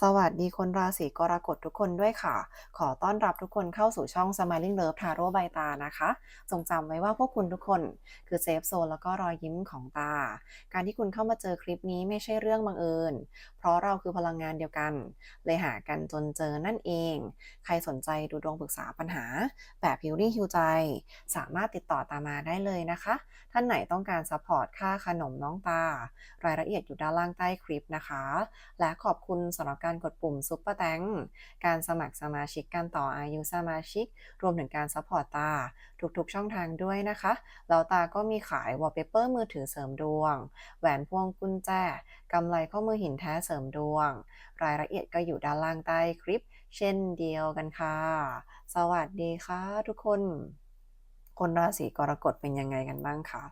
สวัสดีคนราศีกรกฎทุกคนด้วยค่ะ ขอต้อนรับทุกคนเข้าสู่ช่อง Smiling Love Tarot ใบตานะคะ จงจำไว้ว่าพวกคุณทุกคนคือเซฟโซนแล้วก็รอยยิ้มของตา การที่คุณเข้ามาเจอคลิปนี้ไม่ใช่เรื่องบังเอิญ เพราะเราคือพลังงานเดียวกัน เลยหากันจนเจอนั่นเอง ใครสนใจดูดวงปรึกษาปัญหา แบบพิวรี่ฮิวใจ สามารถติดต่อตามมาได้เลยนะคะ ท่านไหนต้องการซัพพอร์ตค่าขนมน้องตา รายละเอียดอยู่ด้านล่างใต้คลิปนะคะ และขอบคุณสำหรับการกดปุ่มซุปเปอร์แตงการสมัครสมาชิกการต่ออายุสมาชิก รวมถึงการซัพพอร์ตตา ทุกๆช่องทางด้วยนะคะ แล้วตาก็มีขายวอลเปเปอร์มือถือเสริมดวง แหวนพวงกุญแจกำไรข้อมือหินแท้เสริมดวง รายละเอียดก็อยู่ด้านล่างใต้คลิป เช่นเดียวกันค่ะ สวัสดีค่ะทุกคน คนราศีกรกฎเป็นยังไงกันบ้างคะ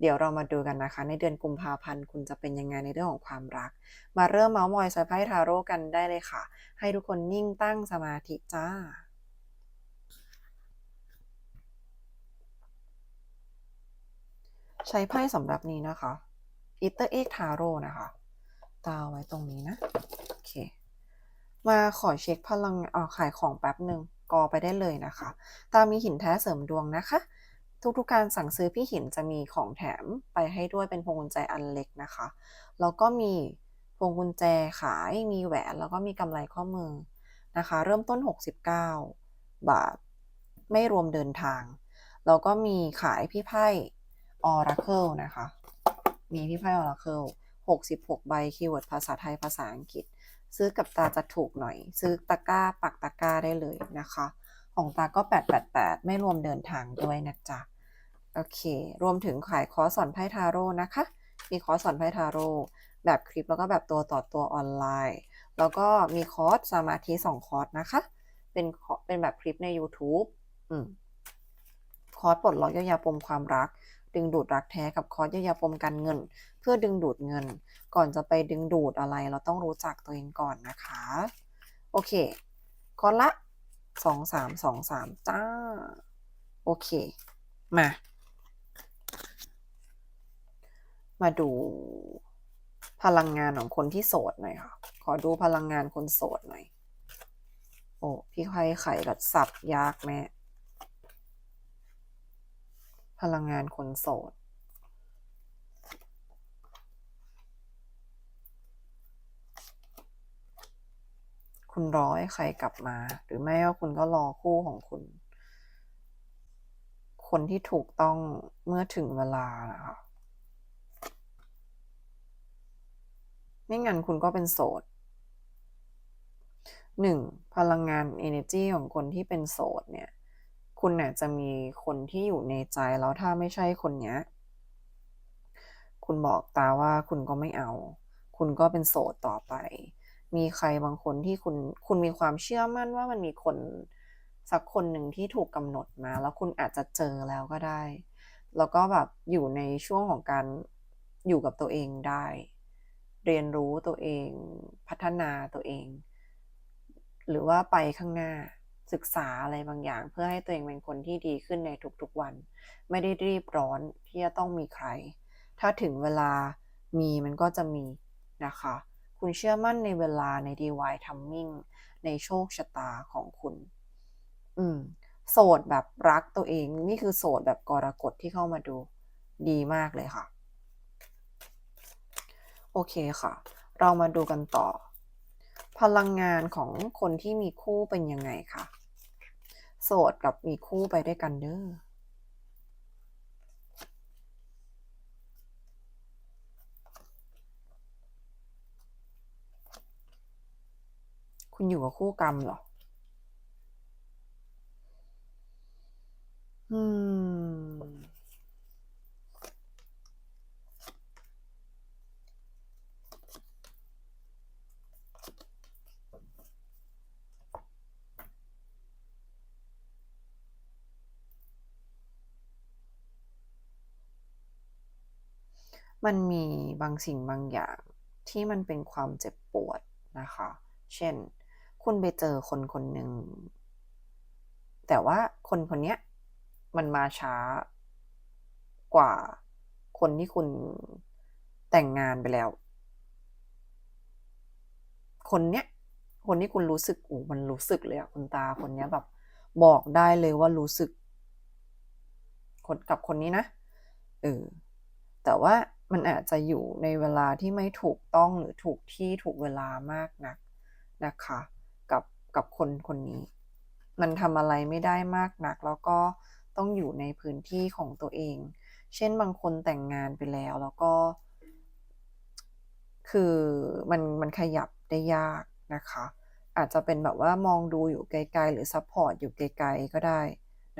เดี๋ยวเรามาดูกันนะคะ ในเดือนกุมภาพันธ์คุณจะเป็นยังไงในเรื่องของความรัก มาเริ่มเมาส์มอยไซไพ่ทาโร่กันได้เลยค่ะ ให้ทุกคนนิ่งตั้งสมาธิจ้าใช้ไพ่สำหรับนี้นะคะอิตเตอร์เอ็กทาโร่นะคะ ตาไว้ตรงนี้นะ โอเค มาขอเช็คพลังอ่าขายของแป๊บหนึ่งกอไปได้เลยนะคะ ตามีหินแท้เสริมดวงนะคะ ทุกๆ การสั่งซื้อพี่หินจะมีของแถมไปให้ด้วยเป็นพวงกุญแจอันเล็กนะคะ แล้วก็มีพวงกุญแจขาย มีแหวน แล้วก็มีกำไรข้อมือนะคะ เริ่มต้น 69 บาท ไม่รวมเดินทาง แล้วก็มีขายพี่ไพ่ Oracle นะคะ มีพี่ไพ่ Oracle 66 ใบ คีย์เวิร์ดภาษาไทย ภาษาอังกฤษ ซื้อกับตาจะถูกหน่อย ซื้อตะกร้า ปักตะกร้าได้เลยนะคะ ของตาก็ 888 ไม่รวมเดินทางด้วยนะจ๊ะ โอเค รวมถึงขายคอร์สสอนไพ่ทาโร่นะคะ มีคอร์สสอนไพ่ทาโร่แบบคลิปแล้วก็แบบตัวต่อตัวออนไลน์ แล้วก็มีคอร์สสมาธิ2คอร์สนะคะ เป็นเป็นแบบคลิปใน YouTube อืมคอร์สปลดล็อกเยียวยาปมความรัก ดึงดูดรักแท้กับคอร์สเยียวยาปมการเงิน เพื่อดึงดูดเงิน ก่อนจะไปดึงดูดอะไร เราต้องรู้จักตัวเองก่อนนะคะ โอเคคอร์สละ สองสามสองสามจ้า โอเค มา มาดูพลังงานของคนที่โสดหน่อยค่ะ ขอดูพลังงานคนโสดหน่อย โอ้พี่ไข่ไข่กับสับยากแม่ พลังงานคนโสด คุณรอให้ใครกลับมา หรือไม่ก็คุณก็รอคู่ของคุณ คนที่ถูกต้องเมื่อถึงเวลานะคะไม่งั้นคุณก็เป็นโสดหนึ่งพลังงาน energy ของคนที่เป็นโสดเนี่ย คุณเนี่ยจะมีคนที่อยู่ในใจแล้วถ้าไม่ใช่คนเนี้ย คุณบอกตาว่าคุณก็ไม่เอา คุณก็เป็นโสดต่อไป มีใครบางคนที่คุณคุณมีความเชื่อมั่นว่ามันมีคนสักคนหนึ่งที่ถูกกำหนดมา แล้วคุณอาจจะเจอแล้วก็ได้ แล้วก็แบบอยู่ในช่วงของการอยู่กับตัวเองได้ เรียนรู้ตัวเองพัฒนาตัวเอง หรือว่าไปข้างหน้าศึกษาอะไรบางอย่าง เพื่อให้ตัวเองเป็นคนที่ดีขึ้นในทุกๆวัน ไม่ได้รีบร้อนที่จะต้องมีใคร ถ้าถึงเวลามีมันก็จะมีนะคะ คุณเชื่อมั่นในเวลาใน divine timing ในโชคชะตาของคุณ อืม โสดแบบรักตัวเอง นี่คือโสดแบบกรกฎที่เข้ามาดูดีมากเลยค่ะ โอเคค่ะ เรามาดูกันต่อ พลังงานของคนที่มีคู่เป็นยังไงคะโสดกับมีคู่ไปด้วยกันเด้อ คุณอยู่กับคู่กรรมเหรอ อืม มันมีบางสิ่งบางอย่างที่มันเป็นความเจ็บปวดนะคะ เช่น คุณไปเจอคนคนหนึ่ง แต่ว่าคนคนเนี้ยมันมาช้ากว่าคนที่คุณแต่งงานไปแล้ว คนเนี้ย คนที่คุณรู้สึกโอ้มันรู้สึกเลยอะคุณตาคนเนี้ยแบบ บอกได้เลยว่ารู้สึก คนกับคนนี้นะเออแต่ว่ามันอาจจะอยู่ในเวลาที่ไม่ถูกต้องหรือถูกที่ถูกเวลามากนักนะคะ กับคนคนนี้ มันทำอะไรไม่ได้มากนัก แล้วก็ต้องอยู่ในพื้นที่ของตัวเอง เช่นบางคนแต่งงานไปแล้วแล้วก็ คือมันมันขยับได้ยากนะคะ อาจจะเป็นแบบว่ามองดูอยู่ไกลๆ หรือซัพพอร์ตอยู่ไกลๆก็ได้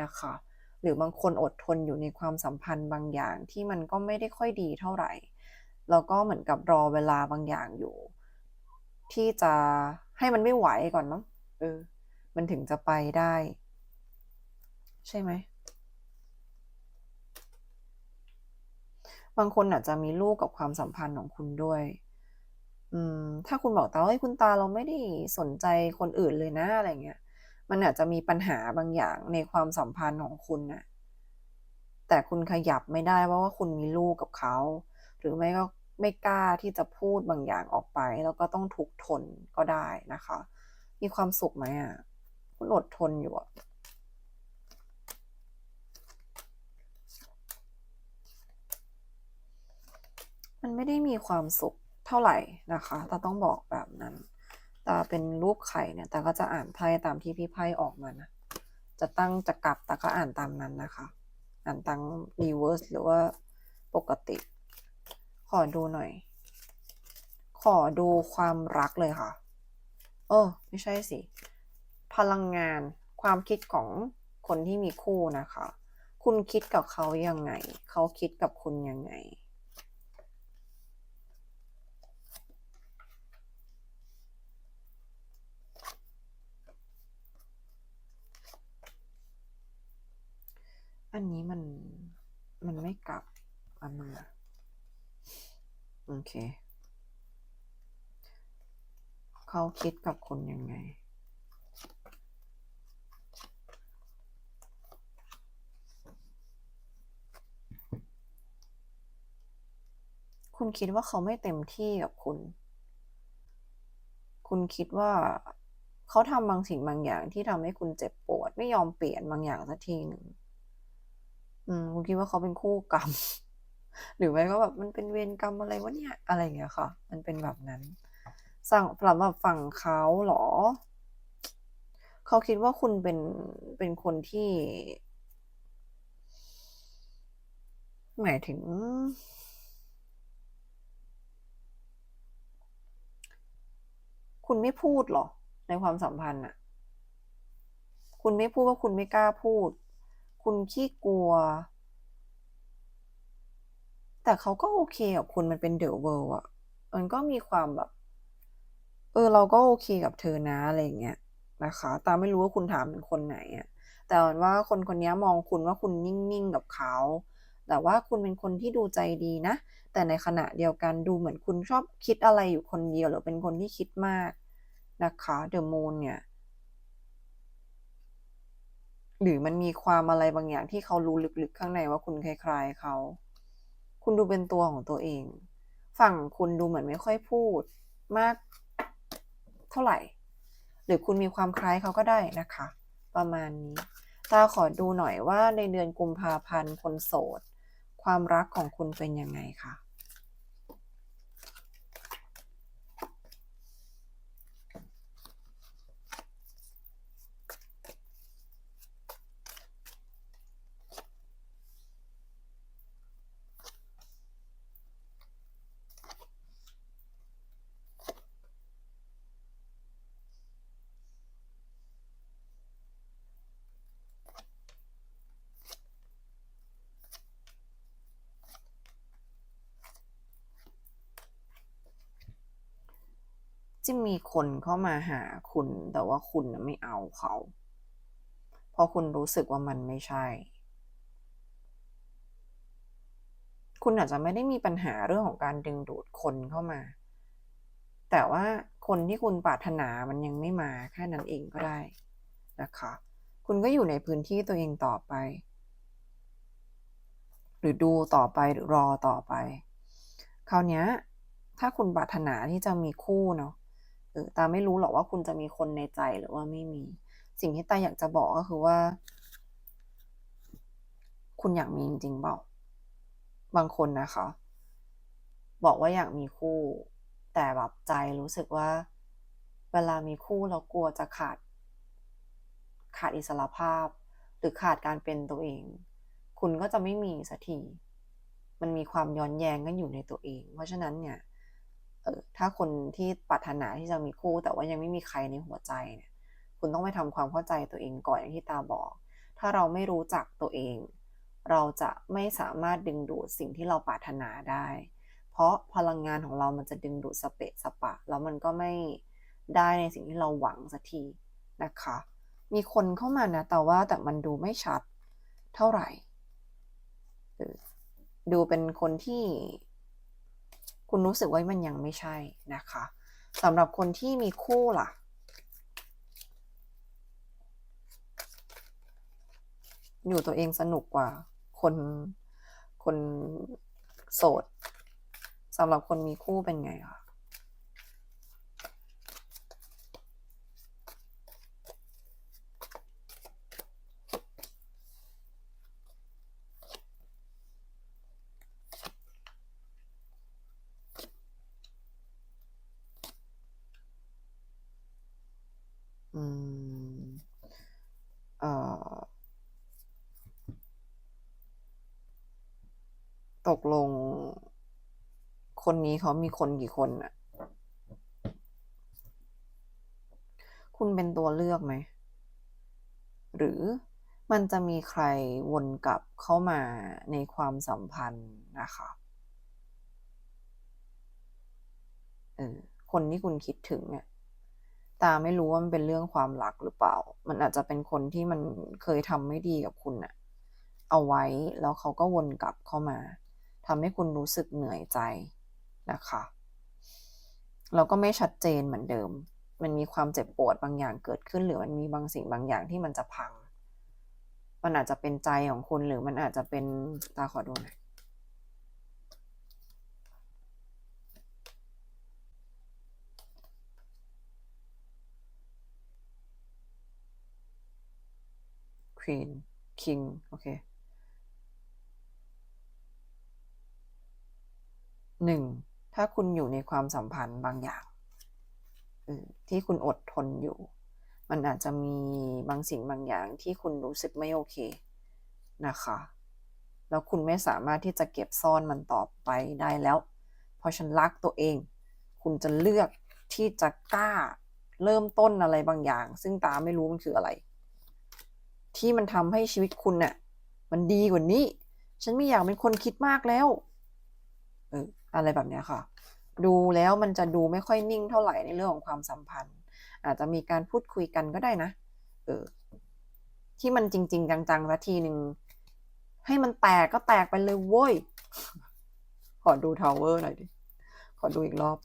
นะคะ หรือบางคนอดทนอยู่ในความสัมพันธ์บางอย่างที่มันก็ไม่ได้ค่อยดีเท่าไหร่แล้วก็เหมือนกับรอเวลาบางอย่างอยู่ ที่จะให้มันไม่ไหวก่อนมั้ง เออ มันถึงจะไปได้ ใช่ไหม บางคนอาจจะมีลูกกับความสัมพันธ์ของคุณด้วย อืม ถ้าคุณบอกตาว่าเฮ้ยคุณตาเราไม่ได้สนใจคนอื่นเลยนะอะไรเงี้ย มันอาจจะมีปัญหาบางอย่างในความสัมพันธ์ของคุณน่ะแต่คุณขยับไม่ได้เพราะว่าคุณมีลูกกับเขา หรือไม่ก็ไม่กล้าที่จะพูดบางอย่างออกไป แล้วก็ต้องทุกทนก็ได้นะคะ มีความสุขไหมอะ คุณอดทนอยู่อะมันไม่ได้มีความสุขเท่าไหร่นะคะตาต้องบอกแบบนั้นตาเป็นรูปไข่เนี่ยตาก็จะอ่านไพ่ตามที่พี่ไพ่ออกมานะ จะตั้งจะกลับตาก็อ่านตามนั้นนะคะ อ่านตั้งรีเวิร์สหรือว่าปกติ ขอดูหน่อย ขอดูความรักเลยค่ะ เออ ไม่ใช่สิ พลังงานความคิดของคนที่มีคู่นะคะ คุณคิดกับเขายังไง เขาคิดกับคุณยังไงอันนี้มัน มันไม่กลับอันนึงอะโอเค เขาคิดกับคุณยังไง คุณคิดว่าเขาไม่เต็มที่กับคุณ คุณคิดว่าเขาทำบางสิ่งบางอย่างที่ทำให้คุณเจ็บปวด ไม่ยอมเปลี่ยนบางอย่างสักทีหนึ่งอืมคุณคิดว่าเขาเป็นคู่กรรม หรือไม่ก็แบบมันเป็นเวรกรรมอะไรวะเนี่ย อะไรอย่างเงี้ยค่ะ มันเป็นแบบนั้น สั่งสำหรับฝั่งเขาเหรอ เขาคิดว่าคุณเป็นเป็นคนที่ หมายถึง คุณไม่พูดเหรอ ในความสัมพันธ์อะคุณไม่พูดว่าคุณไม่กล้าพูด คุณขี้กลัว แต่เขาก็โอเคกับคุณมันเป็นเดอะเวิลด์อะมันก็มีความแบบ เออ เราก็โอเคกับเธอนะอะไรอย่างเงี้ยนะคะ ตาไม่รู้ว่าคุณถามเป็นคนไหนอะแต่ว่าคนคนนี้มองคุณว่าคุณนิ่งๆกับเขา แต่ว่าคุณเป็นคนที่ดูใจดีนะ แต่ในขณะเดียวกันดูเหมือนคุณชอบคิดอะไรอยู่คนเดียวหรือเป็นคนที่คิดมากนะคะเดอะมูนเนี่ยหรือมันมีความอะไรบางอย่างที่เขารู้ลึกๆข้างในว่าคุณคล้ายๆเขา คุณดูเป็นตัวของตัวเอง ฝั่งคุณดูเหมือนไม่ค่อยพูด มาก ท่าไหร่ หรือคุณมีความคล้ายเขาก็ได้นะคะ ประมาณนี้ ตาขอดูหน่อยว่าในเดือนกุมภาพันธ์คนโสด ความรักของคุณเป็นยังไงคะ จะมีคนเข้ามาหาคุณ แต่ว่าคุณไม่เอาเขา เพราะคุณรู้สึกว่ามันไม่ใช่ คุณอาจจะไม่ได้มีปัญหาเรื่องของการดึงดูดคนเข้ามา แต่ว่าคนที่คุณปรารถนามันยังไม่มาแค่นั้นเองก็ได้นะคะ คุณก็อยู่ในพื้นที่ตัวเองต่อไป หรือดูต่อไปหรือรอต่อไป คราวนี้ถ้าคุณปรารถนาที่จะมีคู่เนาะ ออตาไม่รู้หรอกว่าคุณจะมีคนในใจหรือว่าไม่มี สิ่งที่ตาอยากจะบอกก็คือว่า คุณอยากมีจริงๆเปล่าบางคนนะคะ บอกว่าอยากมีคู่ แต่แบบใจรู้สึกว่า เวลามีคู่เรากลัวจะขาด ขาดอิสระภาพ หรือขาดการเป็นตัวเอง คุณก็จะไม่มีสักทีมันมีความย้อนแย้งกันอยู่ในตัวเอง เพราะฉะนั้นเนี่ย เออถ้าคนที่ปรารถนาที่จะมีคู่ แต่ว่ายังไม่มีใครในหัวใจเนี่ย คุณต้องไปทำความเข้าใจตัวเองก่อนอย่างที่ตาบอก ถ้าเราไม่รู้จักตัวเอง เราจะไม่สามารถดึงดูดสิ่งที่เราปรารถนาได้ เพราะพลังงานของเรามันจะดึงดูดสเปะสปะ แล้วมันก็ไม่ได้ในสิ่งที่เราหวังสักทีนะคะ มีคนเข้ามานะแต่ว่าแต่มันดูไม่ชัดเท่าไหร่ดูเป็นคนที่ คุณรู้สึกว่ามันยังไม่ใช่นะคะสำหรับคนที่มีคู่ล่ะ อยู่ตัวเองสนุกกว่าคนคนโสดสำหรับคนมีคู่เป็นไงคะ กลง คนนี้เขามีคนกี่คนน่ะคุณเป็นตัวเลือกไหม หรือมันจะมีใครวนกลับเข้ามาในความสัมพันธ์นะคะเออคนที่คุณคิดถึงเนี่ยตาไม่รู้ว่ามันเป็นเรื่องความรักหรือเปล่า มันอาจจะเป็นคนที่มันเคยทำไม่ดีกับคุณน่ะเอาไว้แล้วเขาก็วนกลับเข้ามา ทำให้คุณรู้สึกเหนื่อยใจนะคะแล้วก็ไม่ชัดเจนเหมือนเดิม มันมีความเจ็บปวดบางอย่างเกิดขึ้น หรือมันมีบางสิ่งบางอย่างที่มันจะพัง มันอาจจะเป็นใจของคุณหรือมันอาจจะเป็นตาขอดูหน่อย Queen King โอเค หนึ่งถ้าคุณอยู่ในความสัมพันธ์บางอย่างที่คุณอดทนอยู่ มันอาจจะมีบางสิ่งบางอย่างที่คุณรู้สึกไม่โอเคนะคะ แล้วคุณไม่สามารถที่จะเก็บซ่อนมันต่อไปได้แล้ว เพราะฉันรักตัวเอง คุณจะเลือกที่จะกล้าเริ่มต้นอะไรบางอย่าง ซึ่งตาไม่รู้มันคืออะไร ที่มันทำให้ชีวิตคุณเนี่ยมันดีกว่านี้ ฉันไม่อยากเป็นคนคิดมากแล้ว เออ อะไรแบบเนี้ยค่ะ ดูแล้วมันจะดูไม่ค่อยนิ่งเท่าไหร่ในเรื่องของความสัมพันธ์ อาจจะมีการพูดคุยกันก็ได้นะ เออ ที่มันจริง ๆ จังๆสักทีหนึ่งให้มันแตกก็แตกไปเลยโว้ย ขอดูทาวเวอร์หน่อยดิ ขอดูอีกรอบ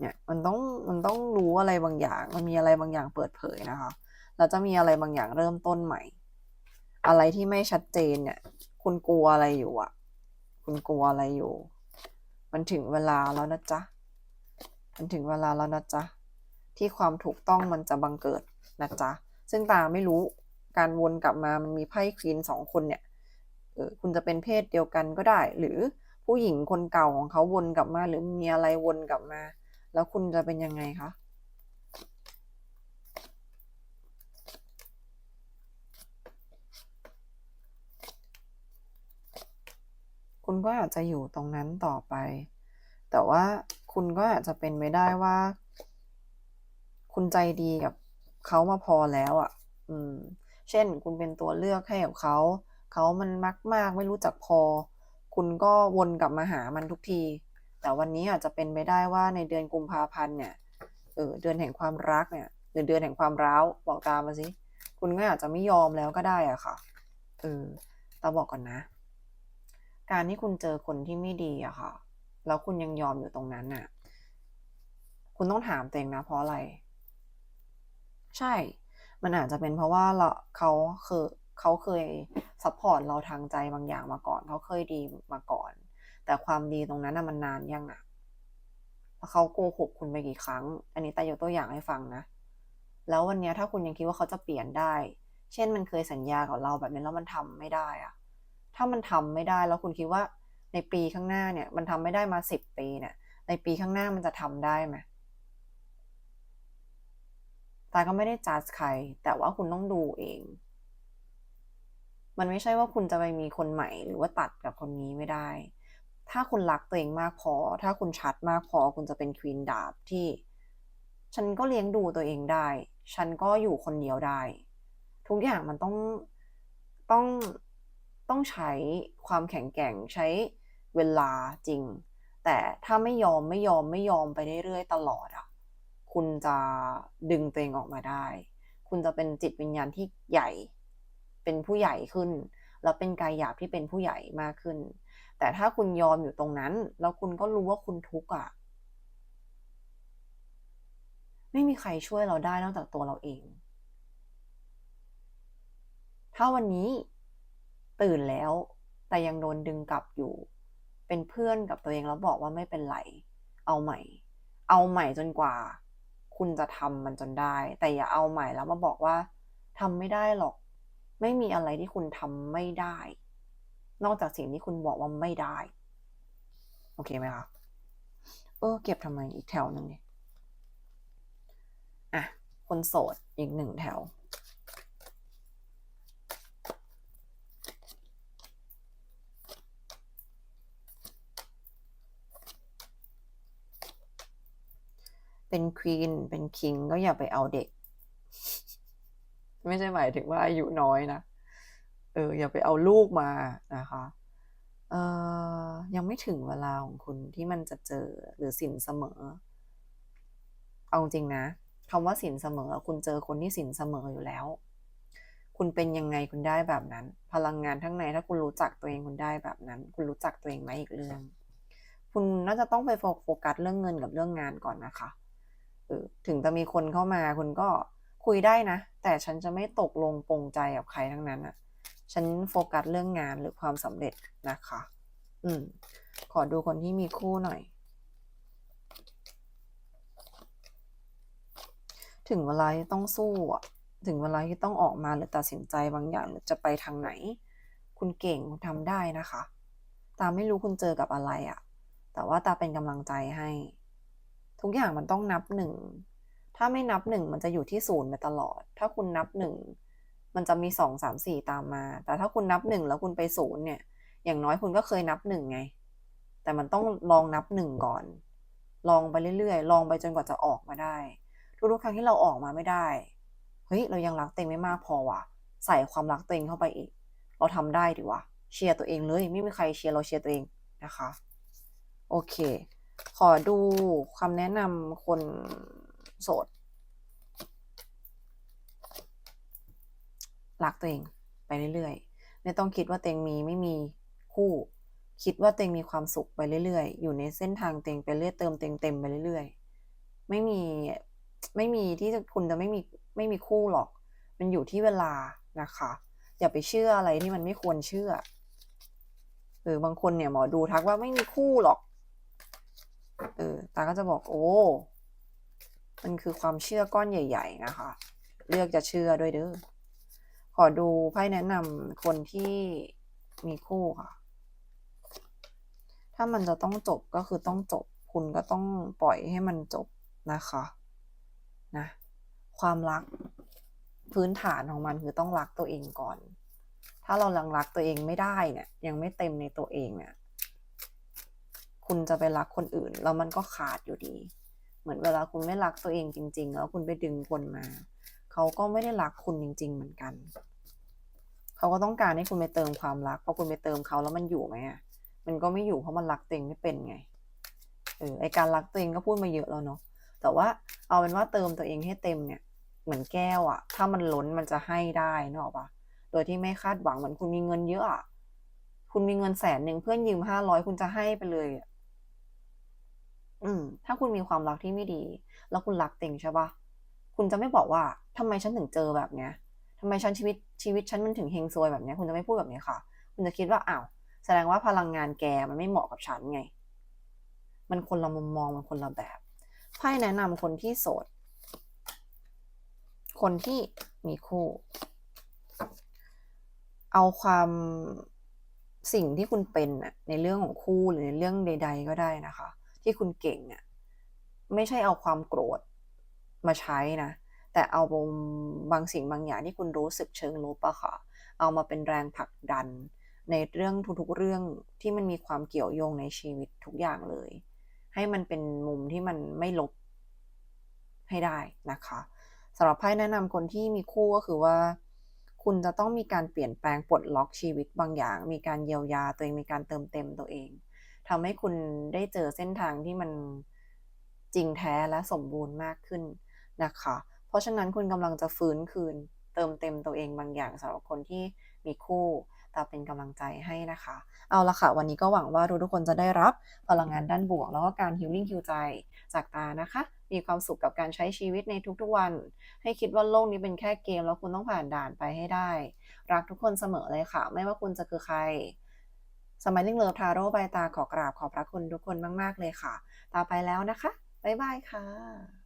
เนี่ย มันต้อง มันต้องรู้อะไรบางอย่าง มันมีอะไรบางอย่างเปิดเผยนะคะ แล้วจะมีอะไรบางอย่างเริ่มต้นใหม่ อะไรที่ไม่ชัดเจนเนี่ย คุณกลัวอะไรอยู่อะ คุณกลัวอะไรอยู่ มันถึงเวลาแล้วนะจ๊ะ มันถึงเวลาแล้วนะจ๊ะ ที่ความถูกต้องมันจะบังเกิดนะจ๊ะ ซึ่งตาไม่รู้การวนกลับมามันมีไพ่ควีนสองคนเนี่ยเออคุณจะเป็นเพศเดียวกันก็ได้ หรือผู้หญิงคนเก่าของเขาวนกลับมา หรือมีอะไรวนกลับมา แล้วคุณจะเป็นยังไงคะ ก็อาจจะอยู่ตรงนั้นต่อไป แต่ว่าคุณก็อาจจะเป็นไม่ได้ว่า คุณใจดีกับเขามาพอแล้วอะ่ะ อืม เช่น คุณเป็นตัวเลือกให้กับเขา เขามันมักมากไม่รู้จักพอ คุณก็วนกลับมาหามันทุกที แต่วันนี้อาจจะเป็นไปได้ว่าในเดือนกุมภาพันธ์เนี่ย เออ เดือนแห่งความรักเนี่ยหรือเดือนแห่งความร้าวบอกตามมาสิ คุณก็อาจจะไม่ยอมแล้วก็ได้อะค่ะ เออตาบอกก่อนนะ การที่คุณเจอคนที่ไม่ดีอะค่ะ แล้วคุณยังยอมอยู่ตรงนั้นน่ะคุณต้องถามตัวเองนะ เพราะอะไร ใช่ มันอาจจะเป็นเพราะว่าเราเขาเคยเขาเคยซัพพอร์ตเราทางใจบางอย่างมาก่อนเขาเคยดีมาก่อน แต่ความดีตรงนั้นน่ะมันนานยังอะเขาโกหกคุณไปกี่ครั้ง อันนี้แต่ยกตัวอย่างให้ฟังนะ แล้ววันนี้ถ้าคุณยังคิดว่าเขาจะเปลี่ยนได้ เช่นมันเคยสัญญากับเราแบบนี้แล้วมันทำไม่ได้อะ ถ้ามันทำไม่ได้แล้วคุณคิดว่าในปีข้างหน้าเนี่ย มันทำไม่ได้มาสิบปีเนี่ย ในปีข้างหน้ามันจะทำได้ไหมตาก็ไม่ได้จัดใคร แต่ว่าคุณต้องดูเอง มันไม่ใช่ว่าคุณจะไปมีคนใหม่ หรือว่าตัดกับคนนี้ไม่ได้ ถ้าคุณรักตัวเองมากพอ ถ้าคุณชัดมากพอ คุณจะเป็นควีนดาบที่ ฉันก็เลี้ยงดูตัวเองได้ ฉันก็อยู่คนเดียวได้ ทุกอย่างมันต้องต้อง ต้องใช้ความแข็งแกร่งใช้เวลาจริง แต่ถ้าไม่ยอมไม่ยอมไม่ยอมไปเรื่อยๆตลอดอะคุณจะดึงตัวเองออกมาได้ คุณจะเป็นจิตวิญญาณที่ใหญ่ เป็นผู้ใหญ่ขึ้น แล้วเป็นกายหยาบที่เป็นผู้ใหญ่มากขึ้น แต่ถ้าคุณยอมอยู่ตรงนั้น แล้วคุณก็รู้ว่าคุณทุกข์อะ ไม่มีใครช่วยเราได้นอกจากตัวเราเอง ถ้าวันนี้ ตื่นแล้ว แต่ยังโดนดึงกลับอยู่ เป็นเพื่อนกับตัวเองแล้วบอกว่าไม่เป็นไร เอาใหม่ เอาใหม่จนกว่า คุณจะทำมันจนได้ แต่อย่าเอาใหม่แล้วมาบอกว่าทำไม่ได้หรอก ไม่มีอะไรที่คุณทำไม่ได้ นอกจากสิ่งที่คุณบอกว่าไม่ได้ โอเคไหมคะเออ เก็บทำไมอีกแถวหนึ่งเนี่ยอะ คนโสดอีกหนึ่งแถว เป็นควีนเป็นคิงก็อย่าไปเอาเด็ก ไม่ใช่หมายถึงว่าอายุน้อยนะเอออย่าไปเอาลูกมานะคะเออยังไม่ถึงเวลาของคุณที่มันจะเจอหรือสินเสมอ เอาจริงนะคำว่าสินเสมอ คุณเจอคนที่สินเสมออยู่แล้ว คุณเป็นยังไงคุณได้แบบนั้น พลังงานทั้งในถ้าคุณรู้จักตัวเองคุณได้แบบนั้น คุณรู้จักตัวเองไหมอีกเรื่อง คุณน่าจะต้องไปโฟกัสเรื่องเงินกับเรื่องงานก่อนนะคะ ถึงจะมีคนเข้ามาคุณก็คุยได้นะ แต่ฉันจะไม่ตกลงปรงใจกับใครทั้งนั้นอะฉันโฟกัสเรื่องงานหรือความสำเร็จนะคะ อืม ขอดูคนที่มีคู่หน่อย ถึงเวลาที่ต้องสู้อะถึงเวลาที่ต้องออกมาหรือตัดสินใจบางอย่างหรือจะไปทางไหน คุณเก่งคุณทำได้นะคะ ตาไม่รู้คุณเจอกับอะไรอะ แต่ว่าตาเป็นกำลังใจให้ ทุกอย่างมันต้องนับหนึ่ง ถ้าไม่นับหนึ่งมันจะอยู่ที่ศูนย์ไปตลอด ถ้าคุณนับหนึ่งมันจะมีสองสามสี่ตามมา แต่ถ้าคุณนับหนึ่งแล้วคุณไปศูนย์เนี่ย อย่างน้อยคุณก็เคยนับหนึ่งไง แต่มันต้องลองนับหนึ่งก่อน ลองไปเรื่อยๆ ลองไปจนกว่าจะออกมาได้ ทุกๆครั้งที่เราออกมาไม่ได้ เฮ้ย เรายังรักตัวเองไม่มากพอว่ะ ใส่ความรักตัวเองเข้าไปอีก เราทำได้ดีวะ เชียร์ตัวเองเลย ไม่มีใครเชียร์เราเชียร์ตัวเองนะคะ โอเค ขอดูคำแนะนำคนโสดรักตัวเองไปเรื่อยๆ ไม่ต้องคิดว่าตัวเองมีไม่มีคู่ คิดว่าตัวเองมีความสุขไปเรื่อยๆ อยู่ในเส้นทางตัวเองไปเรื่อยเติมตัวเองเต็มไปเรื่อยๆ ไม่มีไม่มีที่คุณจะไม่มีไม่มีคู่หรอก มันอยู่ที่เวลานะคะ อย่าไปเชื่ออะไรที่มันไม่ควรเชื่อเออบางคนเนี่ยหมอดูทักว่าไม่มีคู่หรอก เออตาก็จะบอกโอ้มันคือความเชื่อก้อนใหญ่ ๆ นะคะ เลือกจะเชื่อด้วยเด้อขอดูไพ่แนะนำคนที่มีคู่ค่ะ ถ้ามันจะต้องจบก็คือต้องจบ คุณก็ต้องปล่อยให้มันจบนะคะนะความรักพื้นฐานของมันคือต้องรักตัวเองก่อน ถ้าเรายังรักตัวเองไม่ได้เนี่ย ยังไม่เต็มในตัวเองเนี่ย คุณจะไปรักคนอื่น แล้วมันก็ขาดอยู่ดี เหมือนเวลาคุณไม่รักตัวเองจริง ๆ แล้วคุณไปดึงคนมา เขาก็ไม่ได้รักคุณจริง ๆ เหมือนกัน เขาก็ต้องการให้คุณไปเติมความรักเพราะคุณไปเติมเขาแล้วมันอยู่ไหมอะมันก็ไม่อยู่เพราะมันรักตัวเองไม่เป็นไงเออไอการรักตัวเองก็พูดมาเยอะแล้วเนาะแต่ว่าเอาเป็นว่าเติมตัวเองให้เต็มเนี่ย เหมือนแก้วอะถ้ามันล้นมันจะให้ได้นอกปะโดยที่ไม่คาดหวังเหมือนคุณมีเงินเยอะอะคุณมีเงินแสนหนึ่งเพื่อนยืมห้าร้อยคุณจะให้ไปเลยอะ อืม ถ้าคุณมีความรักที่ไม่ดี แล้วคุณรักเต็งใช่ปะคุณจะไม่บอกว่าทำไมฉันถึงเจอแบบเนี้ยทำไมฉันชีวิตชีวิตฉันมันถึงเฮงซวยแบบเนี้ย คุณจะไม่พูดแบบนี้ค่ะ คุณจะคิดว่าอ้าวแสดงว่าพลังงานแกมันไม่เหมาะกับฉันไง มันคนละมุมมองมันคนละแบบไพ่แนะนำคนที่โสด คนที่มีคู่ เอาความสิ่งที่คุณเป็นในเรื่องของคู่หรือในเรื่องใด ๆ ก็ได้นะคะ ที่คุณเก่งอะไม่ใช่เอาความโกรธมาใช้นะ แต่เอาบางสิ่งบางอย่างที่คุณรู้สึกเชิงลบอะค่ะ เอามาเป็นแรงผลักดัน ในเรื่องทุกๆเรื่องที่มันมีความเกี่ยวโยงในชีวิตทุกอย่างเลย ให้มันเป็นมุมที่มันไม่ลบให้ได้นะคะสำหรับไพ่แนะนำคนที่มีคู่ก็คือว่า คุณจะต้องมีการเปลี่ยนแปลงปลดล็อกชีวิตบางอย่าง มีการเยียวยาตัวเองมีการเติมเต็มตัวเอง ทำให้คุณได้เจอเส้นทางที่มันจริงแท้และสมบูรณ์มากขึ้นนะคะ เพราะฉะนั้นคุณกำลังจะฟื้นคืน เติมเต็มตัวเองบางอย่างสำหรับคนที่มีคู่ตาเป็นกำลังใจให้นะคะ เอาละค่ะ วันนี้ก็หวังว่าทุกคนจะได้รับพลังงานด้านบวก แล้วก็การฮิลลิ่งฮิวใจจากตานะคะ มีความสุขกับการใช้ชีวิตในทุกๆวัน ให้คิดว่าโลกนี้เป็นแค่เกม แล้วคุณต้องผ่านด่านไปให้ได้ รักทุกคนเสมอเลยค่ะ ไม่ว่าคุณจะคือใคร สมัยนิ่งเลิฟทาโร่ใบตาขอกราบขอบพระคุณทุกคนมาก ๆ เลยค่ะตาไปแล้วนะคะ บ๊ายบายค่ะ